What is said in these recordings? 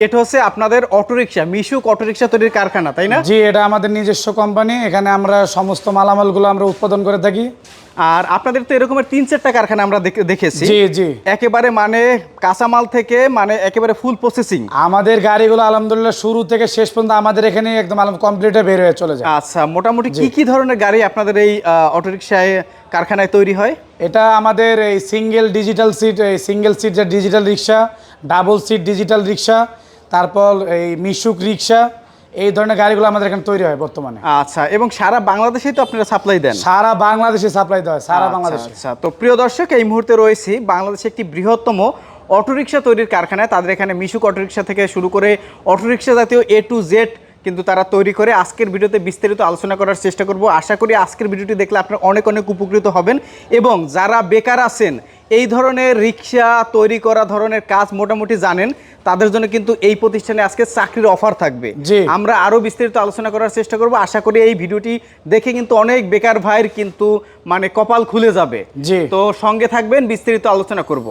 এটা হচ্ছে আপনাদের অটোরিকশা মিশুক অটোরিকশা তৈরির কারখানা তাই না? জি এটা আমাদের নিজস্ব কোম্পানি এখানে আমরা সমস্ত মালামালগুলো আমরা উৎপাদন করে থাকি। আর আপনাদের তো এরকমের তিন চারটা কারখানা আমরা দেখে- দেখেছি। জি জি। একেবারে মানে কাঁচামাল থেকে মানে একেবারে ফুল প্রসেসিং আমাদের গাড়িগুলো আলহামদুলিল্লাহ শুরু থেকে শেষ পর্যন্ত আমাদের এখানে একদম কমপ্লিটে বের হয়ে চলে যায়। আচ্ছা মোটামুটি কি কি ধরনের গাড়ি আপনাদের এই অটোরিকশায় কারখানায় তৈরি হয়? এটা আমাদের এই সিঙ্গেল ডিজিটাল সিট এই সিঙ্গেল সিট যে digital rickshaw double seat digital rickshaw তারপর এই মিশুক রিক্সা এই ধরনের গাড়িগুলো আমাদের এখানে তৈরি হয় বর্তমানে। আচ্ছা এবং সারা বাংলাদেশেই তো আপনারা সাপ্লাই দেন? সারা বাংলাদেশে সাপ্লাই দেওয়া হয় সারা আচ্ছা, বাংলাদেশে। আচ্ছা। তো প্রিয় দর্শক এই মুহূর্তে রয়েছি বাংলাদেশে একটি বৃহত্তম অটোরিকশা তৈরির কারখানায়। তাদের এখানে মিশুক অটোরিকশা থেকে শুরু করে অটোরিকশা জাতীয় এ টু জেড কিন্তু তারা তৈরি করে। আজকের ভিডিওতে বিস্তারিত আলোচনা করার চেষ্টা করব। আশা করি আজকের ভিডিওটি দেখলে আপনারা অনেক অনেক উপকৃত হবেন। এবং যারা বেকার আছেন এই ধরনের রিক্সা তৈরি করা ধরনের কাজ মোটামুটি জানেন তাদের জন্য কিন্তু এই প্রতিষ্ঠানে আজকে চাকরির অফার থাকবে। আমরা আরও বিস্তারিত আলোচনা করার চেষ্টা করব। আশা করি এই ভিডিওটি দেখে কিন্তু অনেক বেকার ভাইয়ের কিন্তু মানে কপাল খুলে যাবে। জি। তো সঙ্গে থাকবেন বিস্তারিত আলোচনা করব।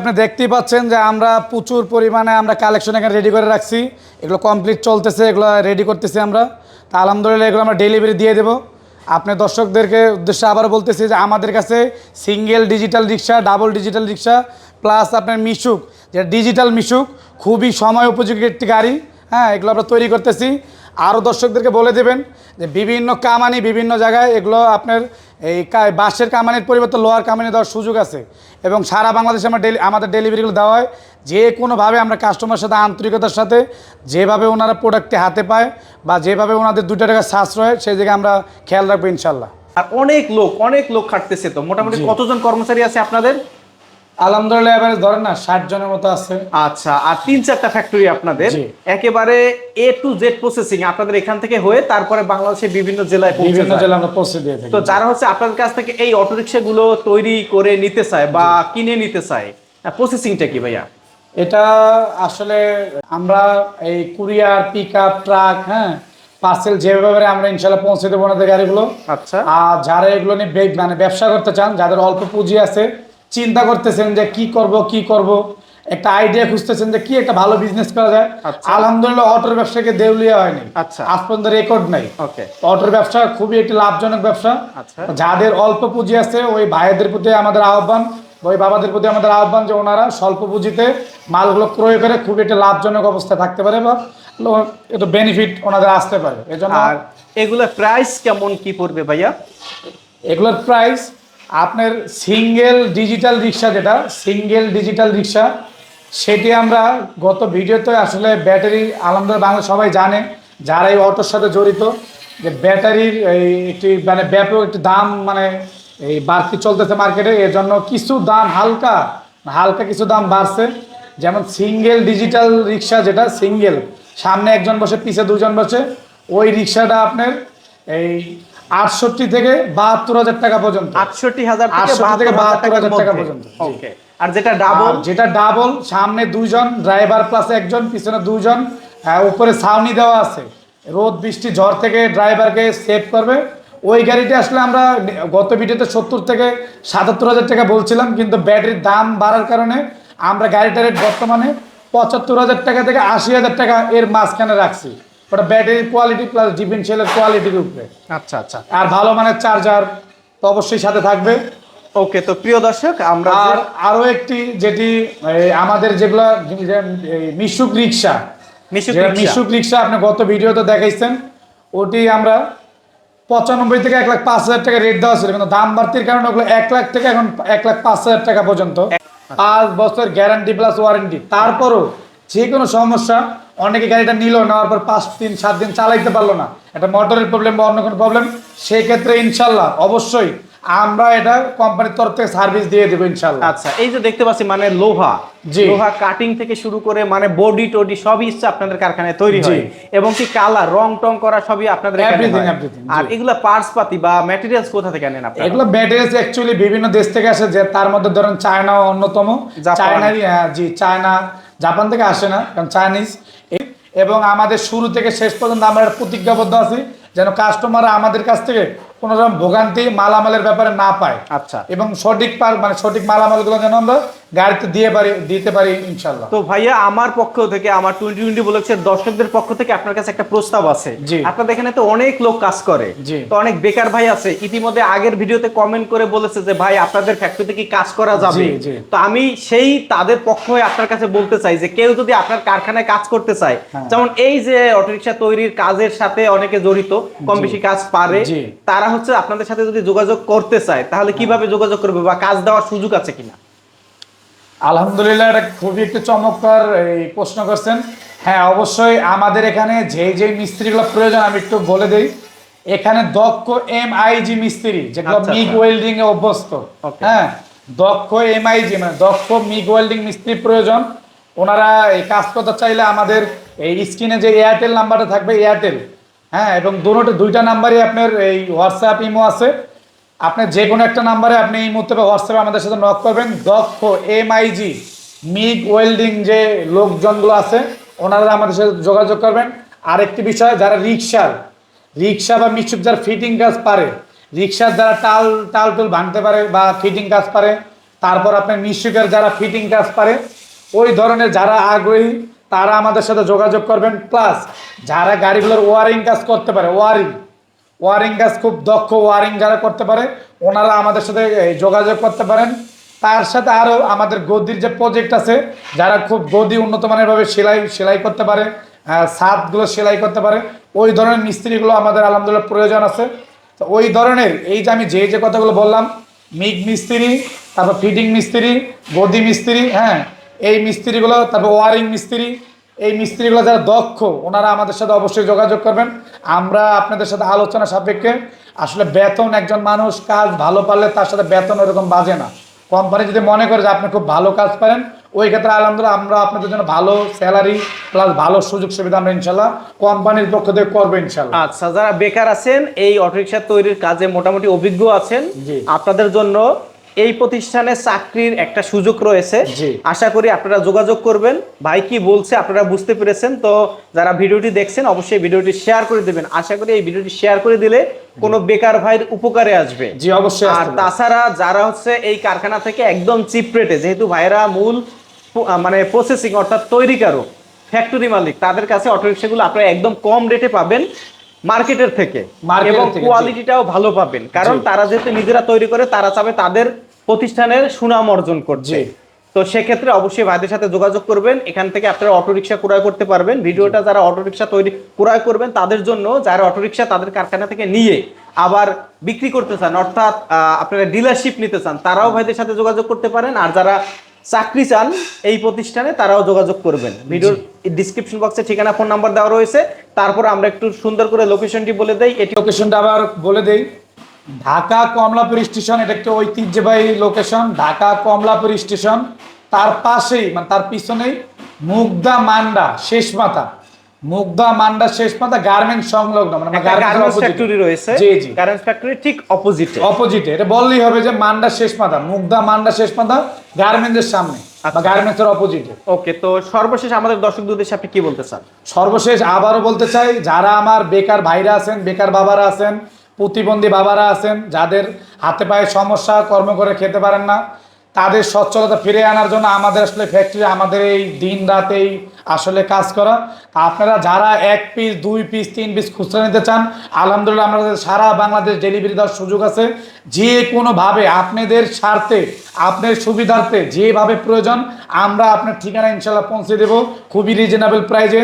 আপনি দেখতেই পাচ্ছেন যে আমরা প্রচুর পরিমাণে আমরা কালেকশন এখানে রেডি করে রাখছি। এগুলো কমপ্লিট চলতেছে এগুলো রেডি করতেছি আমরা। তা আলহামদুলিল্লাহ এগুলো আমরা ডেলিভারি দিয়ে দেবো। আপনি দর্শকদেরকে উদ্দেশ্যে আবার বলতেছি যে আমাদের কাছে single digital rickshaw, double digital rickshaw, plus আপনার মিশুক যেটা ডিজিটাল মিশুক, খুবই সময় উপযোগী একটি গাড়ি। হ্যাঁ এগুলো আমরা তৈরি করতেছি। আরও দর্শকদেরকে বলে দেবেন যে বিভিন্ন কামানি বিভিন্ন জায়গায় এগুলো আপনার এই বাঁশের কামানির পরিবর্তে লোহার কামানি দেওয়ার সুযোগ আছে এবং সারা বাংলাদেশে আমরা ডেলি আমাদের ডেলিভারিগুলো দেওয়া হয়। যে কোনোভাবে আমরা কাস্টমার সাথে আন্তরিকতার সাথে যেভাবে ওনারা প্রোডাক্টটি হাতে পায় বা যেভাবে ওনাদের দুটো টাকা সাশ্রয় সেই জায়গায় আমরা খেয়াল রাখব ইনশাল্লাহ আর অনেক লোক অনেক লোক খাটতেছে তো। মোটামুটি কতজন কর্মচারী আছে আপনাদের? আলহামদুলিল্লাহ এবারে ধরেন না ষাট জনের মতো আছে। আচ্ছা আর তিন চারটা ফ্যাক্টরি আপনাদের। একেবারে এ টু জেড প্রসেসিং আপনাদের এখান থেকে হয়ে তারপরে বাংলাদেশের বিভিন্ন জেলায় বিভিন্ন। জেলায় আমরা পৌঁছে দিয়ে থাকি। তো যারা হচ্ছে আপনাদের কাছ থেকে এই অটোরিকশা গুলো তৈরি করে নিতে চায় বা কিনে নিতে চায় প্রসেসিংটা কি ভাইয়া? এটা আসলে আমরা এই কুরিয়ার পিক আপ ট্রাক হ্যাঁ পার্সেল যেভাবে আমরা ইনশাল্লাহ পৌঁছে দেবো ওনাদের গাড়িগুলো। আচ্ছা। আর যারা এগুলো নিয়ে মানে ব্যবসা করতে চান যাদের অল্প পুঁজি আছে চিন্তা করতেছেন যে কি করব কি করব? একটা আইডিয়া খুঁজতেছেন যে কি একটা ভালো বিজনেস করা যায়। আচ্ছা। আলহামদুলিল্লাহ অটোর ব্যবসাকে দেউলিয়া হয়নি। আচ্ছা। আজ পর্যন্ত রেকর্ড নাই। ওকে অটোর ব্যবসা খুবই একটি লাভজনক ব্যবসা। আচ্ছা। যাদের অল্প পুঁজি আছে ওই ভাইদের প্রতি আমাদের আহ্বান ওই বাবাদের প্রতি আমাদের আহ্বান যে ওনারা স্বল্প পুঁজিতে মালগুলো ক্রয় করে খুব একটি লাভজনক অবস্থায় থাকতে পারে বা একটু বেনিফিট ওনাদের আসতে পারে। এজন্য আর এগুলা প্রাইস কেমন কি পড়বে ভাইয়া? এগুলোর প্রাইস আপনার সিঙ্গেল ডিজিটাল রিক্সা যেটা সিঙ্গেল ডিজিটাল রিক্সা সেটি আমরা গত ভিডিওতে আসলে ব্যাটারি আলহামদুলিল্লাহ বাংলা সবাই জানে, যারা এই অটোর সাথে জড়িত, যে ব্যাটারির এই একটি মানে ব্যাপক একটি দাম মানে এই বাড়তি চলতেছে মার্কেটে এর জন্য কিছু দাম হালকা হালকা কিছু দাম বাড়ছে। যেমন সিঙ্গেল ডিজিটাল রিক্সা যেটা সিঙ্গেল সামনে একজন বসে, পিছে দুজন বসে, ওই রিক্সাটা আপনার এই আটষট্টি থেকে বাহাত্তর হাজার টাকা পর্যন্ত। আটষট্টি হাজার 68 থেকে 72 হাজার টাকা পর্যন্ত, আর যেটা ডাবল যেটা ডাবল সামনে দুইজন ড্রাইভার প্লাস একজন পিছনে দুইজন উপরে ছাউনি দেওয়া আছে। রোদ বৃষ্টি ঝড় থেকে ড্রাইভারকে সেভ করবে। ওই গাড়িটি আসলে আমরা গত ভিডিওতে সত্তর থেকে সাতাত্তর হাজার টাকা বলছিলাম কিন্তু ব্যাটারির দাম বাড়ার কারণে আমরা গাড়িটার রেট বর্তমানে পঁচাত্তর হাজার টাকা থেকে আশি হাজার টাকা এর মাঝখানে রাখছি। ওটা ব্যাটারির কোয়ালিটি প্লাস ডিফেন্সিয়ালের কোয়ালিটির উপরে। আচ্ছা আচ্ছা। আর ভালো মানের চার্জার তো অবশ্যই সাথে থাকবে। ওকে তো প্রিয় দর্শক আমরা আর যে- আরও একটি যেটি আমাদের যেগুলো মিশুক রিক্সা। মিশুক রিক্সা। আপনি গত ভিডিওতে দেখাইছেন ওটি আমরা পঁচানব্বই থেকে এক লাখ পাঁচ হাজার টাকা রেট দেওয়া ছিল কিন্তু দাম বাড়তির কারণে ওগুলো এক লাখ থেকে এখন এক লাখ পাঁচ হাজার টাকা পর্যন্ত। পাঁচ বছর গ্যারান্টি প্লাস ওয়ারেন্টি তারপরও যে কোনো সমস্যা অনেকে গাড়িটা নিল নেওয়ার পর পাঁচ দিন সাত দিন চালাইতে পারল না এটা মোটরের প্রবলেম বা অন্য কোনো প্রবলেম সেই ক্ষেত্রে ইনশাল্লাহ অবশ্যই আমরা এটা কোম্পানির তরফ থেকে সার্ভিস দিয়ে দেবো ইনশাল্লাহ আচ্ছা এই যে দেখতে পাচ্ছি মানে লোহা জি। লোহা কাটিং থেকে শুরু করে মানে বডি টডি সবই ইচ্ছা আপনাদের কারখানায় তৈরি। হয় এবং কি কালার রং টং করা সবই আপনাদের আর। এগুলা পার্টস পাতি বা ম্যাটেরিয়ালস কোথা থেকে আনেন আপনারা এগুলো ব্যাটারিজ অ্যাকচুয়ালি বিভিন্ন দেশ থেকে আসে যে তার মধ্যে ধরুন চায়না অন্যতম। চায়নারই হ্যাঁ, জি চায়না জাপান থেকে আসে না কারণ চাইনিজ এবং আমাদের শুরু থেকে শেষ পর্যন্ত আমরা একটা প্রতিজ্ঞাবদ্ধ আছি যেন কাস্টমার আমাদের কাছ থেকে কোনো রকম ভোগান্তি মালামালের ব্যাপারে না পায়। আচ্ছা। এবং সঠিক পার মানে সঠিক মালামালগুলো যেন আমরা গাড়িতে দিয়ে পারি দিতে পারি ইনশাল্লাহ তো ভাইয়া আমার পক্ষ থেকে আমার টোয়েন্টি টোয়েন্টি বলেছে দর্শকদের পক্ষ থেকে আপনার কাছে একটা প্রস্তাব আছে। আপনাদের এখানে তো অনেক লোক কাজ করে। তো অনেক বেকার ভাই আছে ইতিমধ্যে আগের ভিডিওতে কমেন্ট করে বলেছে যে ভাই আপনাদের ফ্যাক্টরিতে কি কাজ করা যাবে। তো আমি সেই তাদের পক্ষ হয়ে আপনার কাছে বলতে চাই যে কেউ যদি আপনার কারখানায় কাজ করতে চায় হ্যাঁ। যেমন এই যে অটোরিকশা তৈরির কাজের সাথে অনেকে জড়িত কম বেশি কাজ পারে তারা হচ্ছে আপনাদের সাথে যদি যোগাযোগ করতে চায় তাহলে কীভাবে যোগাযোগ করবে বা কাজ দেওয়ার সুযোগ আছে কিনা? আলহামদুলিল্লাহ এটা খুবই একটু চমৎকার এই প্রশ্ন করছেন। হ্যাঁ অবশ্যই আমাদের এখানে যে যে মিস্ত্রিগুলো প্রয়োজন আমি একটু বলে দিই। এখানে দক্ষ এম আইজি মিস্ত্রি যেগুলো আচ্ছা, মিগ আচ্ছা। ওয়েল্ডিং এ অভ্যস্ত। হ্যাঁ দক্ষ এম আইজি মানে দক্ষ মিগ ওয়েল্ডিং মিস্ত্রি প্রয়োজন। ওনারা এই কাজ করতে চাইলে আমাদের এই স্ক্রিনে যে এয়ারটেল নাম্বারটা থাকবে এয়ারটেল হ্যাঁ এবং দুটো দুইটা নাম্বারই আপনার এই হোয়াটসঅ্যাপ ইমো আছে। আপনি যে কোনো একটা নাম্বারে আপনি এই মুহূর্তে হোয়াটসঅ্যাপে আমাদের সাথে নক করবেন। দক্ষ এম এমআইজি মিগ ওয়েল্ডিং যে লোকজনগুলো আছে, ওনারা আমাদের সাথে যোগাযোগ করবেন। আরেকটি বিষয়, যারা রিক্সার রিক্সা বা মিশুক যারা ফিটিং কাজ পারে রিক্সার যারা টাল টাল টুল ভাঙতে পারে বা ফিটিং কাজ পারে, তারপর আপনার মিশুকের যারা ফিটিং কাজ পারে, ওই ধরনের যারা আগ্রহী, তারা আমাদের সাথে যোগাযোগ করবেন। প্লাস যারা গাড়িগুলোর ওয়ারিং কাজ করতে পারে ওয়ারিং ওয়ারিং কাজ খুব দক্ষ ওয়ারিং যারা করতে পারে। ওনারা আমাদের সাথে যোগাযোগ করতে পারেন। তার সাথে আরও আমাদের গদির যে প্রজেক্ট আছে, যারা খুব গদি উন্নত মানের ভাবে সেলাই সেলাই করতে পারে ছাদগুলো সেলাই করতে পারে, ওই ধরনের মিস্ত্রিগুলো আমাদের আলহামদুলিল্লাহ প্রয়োজন আছে। তো ওই ধরনের, এই যে আমি যে যে কথাগুলো বললাম, মিগ মিস্ত্রি, তারপর ফিটিং মিস্ত্রি, গদি মিস্ত্রি হ্যাঁ এই মিস্ত্রিগুলো, তারপর ওয়ারিং মিস্ত্রি এই মিস্ত্রিগুলো যারা দক্ষ ওনারা আমাদের সাথে অবশ্যই যোগাযোগ করবেন। আমরা আপনাদের সাথে আলোচনা সাপেক্ষে আসলে বেতন একজন মানুষ কাজ ভালো পারলে তার সাথে বেতন ওরকম বাজে না। কোম্পানি যদি মনে করে যে আপনি খুব ভালো কাজ পারেন ওই ক্ষেত্রে আলহামদুলিল্লাহ আমরা আপনাদের জন্য ভালো স্যালারি প্লাস ভালো সুযোগ সুবিধা আমরা ইনশাল্লাহ কোম্পানির পক্ষ থেকে করব ইনশাল্লাহ। আচ্ছা যারা বেকার আছেন এই অটোরিকশা তৈরির কাজে মোটামুটি অভিজ্ঞ আছেন। আপনাদের জন্য এই প্রতিষ্ঠানে চাকরির একটা সুযোগ রয়েছে। আশা করি আপনারা যোগাযোগ করবেন। ভাই কি বলছে আপনারা বুঝতে পেরেছেন। তো যারা ভিডিওটি দেখছেন অবশ্যই ভিডিওটি শেয়ার করে দেবেন। আশা করি এই ভিডিওটি শেয়ার করে দিলে কোনো বেকার ভাইয়ের উপকারে আসবে। জি অবশ্যই আর তাছাড়া যারা হচ্ছে এই কারখানা থেকে একদম চিপ রেটে যেহেতু ভাইয়েরা মূল মানে প্রসেসিং অর্থাৎ তৈরিকারক ফ্যাক্টরি মালিক তাদের কাছে অটোরিক্সাগুলো আপনারা একদম কম রেটে পাবেন। মার্কেটের থেকে এবং। কোয়ালিটিটাও ভালো পাবেন। কারণ তারা যেহেতু নিজেরা তৈরি করে তারা চাবে তাদের প্রতিষ্ঠানের সুনাম অর্জন করছে তো সেক্ষেত্রে অবশ্যই ভাইদের সাথে যোগাযোগ করবেন। এখান থেকে আপনারা অটোরিকশা ক্রয় করতে পারবেন। ভিডিওটা যারা অটোরিকশা তৈরি ক্রয় করবেন তাদের জন্য যারা অটোরিকশা তাদের কারখানা থেকে নিয়ে আবার বিক্রি করতে চান অর্থাৎ আপনারা ডিলারশিপ নিতে চান তারাও ভাইদের সাথে যোগাযোগ করতে পারেন। আর যারা চাকরি চান এই প্রতিষ্ঠানে তারাও যোগাযোগ করবেন। ভিডিওর ডিসক্রিপশন বক্সে ঠিকানা ফোন নাম্বার দেওয়া রয়েছে। তারপর আমরা একটু সুন্দর করে লোকেশনটি বলে দেই। এটি লোকেশনটা আবার বলে দেই। ঢাকা কমলাপুর স্টেশন এটা একটা ঐতিহ্যবাহী লোকেশন ঢাকা কমলাপুর স্টেশন তার পাশেই মানে তার পিছনেই মুগদা মান্ডা শেষ মাথা। মুগদা মান্ডা শেষ মাথা গার্মেন্ট সংলগ্ন মানে গার্মেন্টস ফ্যাক্টরি রয়েছে। জি জি। গার্মেন্টস ফ্যাক্টরি ঠিক অপোজিটে অপোজিটে এটা বললেই হবে যে মান্ডা শেষ মাথা মুগদা মান্ডা শেষ মাথা গার্মেন্টসের সামনে বা। গার্মেন্টসের অপোজিটে ওকে তো সর্বশেষ আমাদের দর্শকদের উদ্দেশ্যে আপনি কি বলতে চান? সর্বশেষ আবারও বলতে চাই যারা আমার বেকার ভাইরা আছেন বেকার বাবারা আছেন প্রতিবন্ধী বাবারা আছেন যাদের হাতে পায়ে সমস্যা কর্ম করে খেতে পারেন না তাদের সচ্ছলতা ফিরে আনার জন্য আমাদের আসলে ফ্যাক্টরি আমাদের এই দিন রাতেই আসলে কাজ করা। আপনারা যারা এক পিস দুই পিস তিন পিস খুচরা নিতে চান, আলহামদুলিল্লাহ আমাদের সারা বাংলাদেশ ডেলিভারি দেওয়ার সুযোগ আছে। যে কোনোভাবে আপনাদের স্বার্থে আপনার সুবিধার্থে যেভাবে প্রয়োজন, আমরা আপনার ঠিকানা ইনশাল্লাহ পৌঁছে দেবো খুবই রিজনেবল প্রাইজে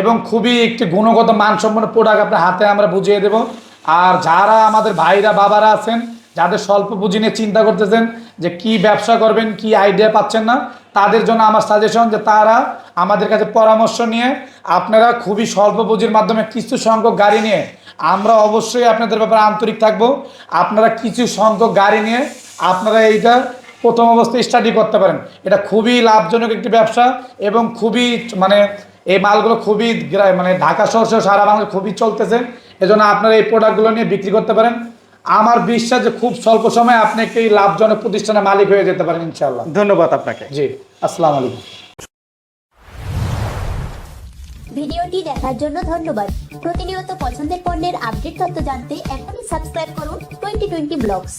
এবং খুবই একটি গুণগত মানসম্পন্ন প্রোডাক্ট আপনার হাতে আমরা বুঝিয়ে দেব। আর যারা আমাদের ভাইরা, বাবারা আছেন যাদের স্বল্প পুঁজি নিয়ে চিন্তা করতেছেন যে কি ব্যবসা করবেন, কি আইডিয়া পাচ্ছেন না, তাদের জন্য আমার সাজেশন যে তারা আমাদের কাছে পরামর্শ নিয়ে আপনারা খুবই স্বল্প পুঁজির মাধ্যমে কিছু সংখ্যক গাড়ি নিয়ে, আমরা অবশ্যই আপনাদের ব্যাপারে আন্তরিক থাকব, আপনারা কিছু সংখ্যক গাড়ি নিয়ে আপনারা এইটা প্রথম অবস্থায় স্টাডি করতে পারেন। এটা খুবই লাভজনক একটি ব্যবসা এবং খুবই মানে এই মালগুলো খুবই মানে ঢাকা শহর সারা বাংলাদেশ খুবই চলতেছে, এজন্য আপনারা এই প্রোডাক্টগুলো নিয়ে বিক্রি করতে পারেন। আমার বিশ্বাস যে খুব স্বল্প সময়ে আপনি একটি লাভজনক প্রতিষ্ঠানের মালিক হয়ে যেতে পারেন ইনশাল্লাহ ধন্যবাদ আপনাকে। জি আসসালামু আলাইকুম। ভিডিওটি দেখার জন্য ধন্যবাদ। প্রতিনিয়ত পছন্দের পণ্যের আপডেট তথ্য জানতে এখনই সাবস্ক্রাইব করুন টোয়েন্টি টোয়েন্টি ব্লগস।